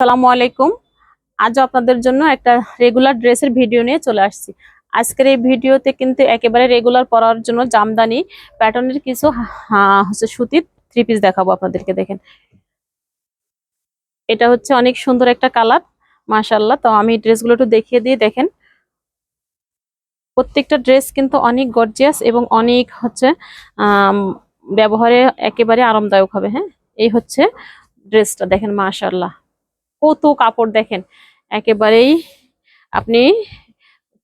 আসসালামু আলাইকুম। আজ আপনাদের জন্য একটা রেগুলার ড্রেসের ভিডিও নিয়ে চলে আসছি। আজকের এই ভিডিওতে কিন্তু একেবারে রেগুলার পরার জন্য জামদানি প্যাটার্নের কিছু হচ্ছে সুতির থ্রি পিস দেখাবো আপনাদেরকে, দেখেন। এটা হচ্ছে অনেক সুন্দর একটা কালার মাশাল্লাহ তো আমি ড্রেসগুলো একটু দেখিয়ে দিয়ে দেখেন। প্রত্যেকটা ড্রেস কিন্তু অনেক গর্জিয়াস এবং অনেক হচ্ছে ব্যবহারে একেবারে আরামদায়ক হবে হ্যাঁ? এই হচ্ছে ড্রেসটা দেখেন মাশাল্লাহ কত কাপড় দেখেন। একেবারেই আপনি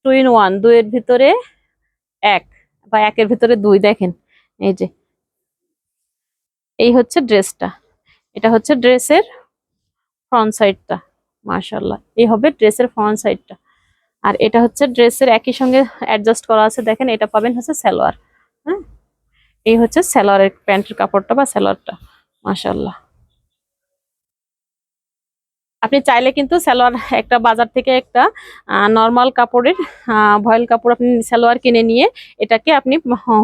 টু ইন ওয়ান দুইয়ের ভিতরে এক বা একের ভিতরে দুই দেখেন। এই যে, এই হচ্ছে ড্রেসটা। এটা হচ্ছে ড্রেসের ফ্রন্ট সাইডটা মাশাল্লাহ এই হবে ড্রেসের ফ্রন্ট সাইডটা আর এটা হচ্ছে ড্রেসের একই সঙ্গে অ্যাডজাস্ট করা আছে। দেখেন, এটা পাবেন হচ্ছে সালোয়ার হ্যাঁ? এই হচ্ছে সালোয়ারের প্যান্টের কাপড়টা বা সালোয়ারটা মাশাল্লাহ আপনি চাইলে কিন্তু সালোয়ার একটা বাজার থেকে একটা নর্মাল কাপড়ের ভয়েল কাপড় আপনি সালোয়ার কিনে নিয়ে এটাকে আপনি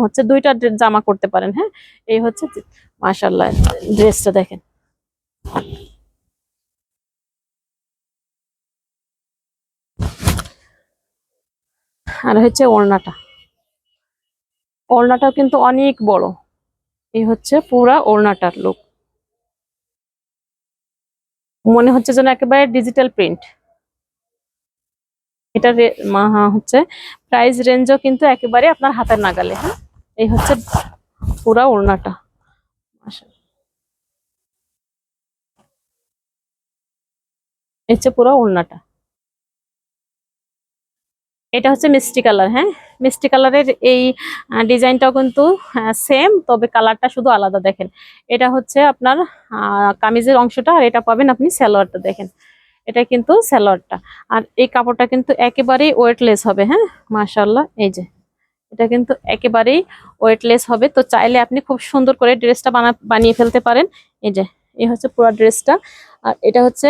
হচ্ছে দুইটা জামা করতে পারেন হ্যাঁ? এই হচ্ছে মাশাল্লাহ ড্রেসটা দেখেন। আর হচ্ছে ওড়নাটা। ওড়নাটাও কিন্তু অনেক বড়। এই হচ্ছে পুরা ওড়নাটার লুক মনে হচ্ছে যেন একেবারে ডিজিটাল প্রিন্ট এটা হচ্ছে প্রাইস রেঞ্জও কিন্তু একেবারে আপনার হাতের নাগালে হ্যাঁ? এই হচ্ছে পুরা ওড়নাটা। এই হচ্ছে পুরো ওড়নাটা। এটা হচ্ছে মিষ্টি কালার হ্যাঁ? মিষ্টি কালারের এই ডিজাইনটাও কিন্তু সেম তবে কালারটা শুধু আলাদা দেখেন। এটা হচ্ছে আপনার কামিজের অংশটা, আর এটা পাবেন আপনি সালোয়ারটা দেখেন। এটা কিন্তু সালোয়ারটা। আর এই কাপড়টা কিন্তু একেবারেই ওয়েটলেস হবে হ্যাঁ? মাশাল্লাহ এই যে। এটা কিন্তু একেবারেই ওয়েটলেস হবে। তো চাইলে আপনি খুব সুন্দর করে ড্রেসটা বানা, বানিয়ে ফেলতে পারেন। এই যে, এই হচ্ছে পুরো ড্রেসটা। আর এটা হচ্ছে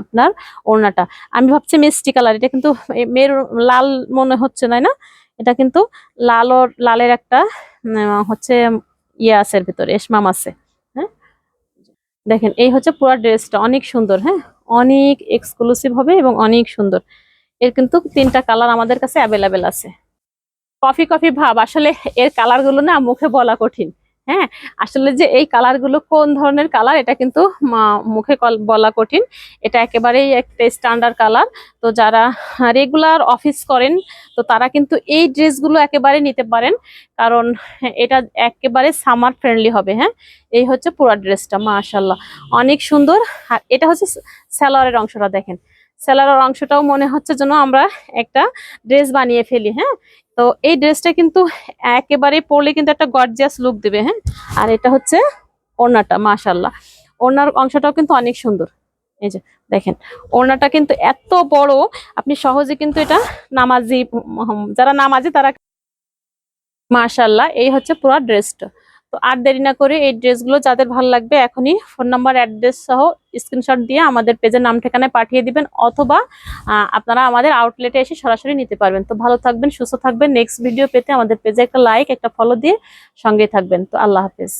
আপনার ওড়নাটা। আমি ভাবছি মিষ্টি কালার, এটা কিন্তু মেয়ের লাল মনে হচ্ছে, তাই না? এটা কিন্তু লাল ও লালের একটা হচ্ছে ইয়ে আছে এর ভিতরে এসমাম আছে হ্যাঁ? দেখেন, এই হচ্ছে পুরো ড্রেসটা, অনেক সুন্দর হ্যাঁ? অনেক এক্সক্লুসিভ হবে এবং অনেক সুন্দর। এর কিন্তু তিনটা কালার আমাদের কাছে অ্যাভেলেবেল আছে। কফি কফি ভাব, আসলে এর কালারগুলো না মুখে বলা কঠিন। হ্যাঁ? আসলে যে এই কালারগুলো কোন ধরনের কালার এটা কিন্তু মুখে বলা কঠিন। এটা একেবারেই একটা স্ট্যান্ডার্ড কালার তো যারা রেগুলার অফিস করেন, তো তারা কিন্তু এই ড্রেসগুলো একেবারে নিতে পারেন। কারণ এটা একেবারে সামার ফ্রেন্ডলি হবে হ্যাঁ? এই হচ্ছে পুরো ড্রেসটা মাশাল্লাহ অনেক সুন্দর। আর এটা হচ্ছে স্যালোয়ারের অংশটা দেখেন। স্যালোয়ারের অংশটাও মনে হচ্ছে যেন আমরা একটা ড্রেস বানিয়ে ফেলি হ্যাঁ? তো এই ড্রেসটা কিন্তু একেবারে পরলে কিন্তু একটা গর্জিয়াস লুক দেবে হ্যাঁ? আর এটা হচ্ছে ওড়নাটা মাশাল্লাহ ওড়নার অংশটাও কিন্তু অনেক সুন্দর। এই যে, দেখেন, ওড়নাটা কিন্তু এত বড়, আপনি সহজে কিন্তু এটা নামাজি যারা নামাজি তারা মাশাল্লাহ এই হচ্ছে পুরো ড্রেসটা। তো আর দেরি না করে এই ড্রেসগুলো যাদের ভালো লাগবে এখনই ফোন নাম্বার, অ্যাড্রেস সহ স্ক্রিনশট দিয়ে আমাদের পেজের নাম, ঠিকানায় পাঠিয়ে দিবেন অথবা আপনারা আমাদের আউটলেটে এসে সরাসরি নিতে পারবেন। তো ভালো থাকবেন, সুস্থ থাকবেন। নেক্সট ভিডিও পেতে আমাদের পেজে একটা লাইক একটা ফলো দিয়ে সঙ্গে থাকবেন। তো আল্লাহ হাফেজ।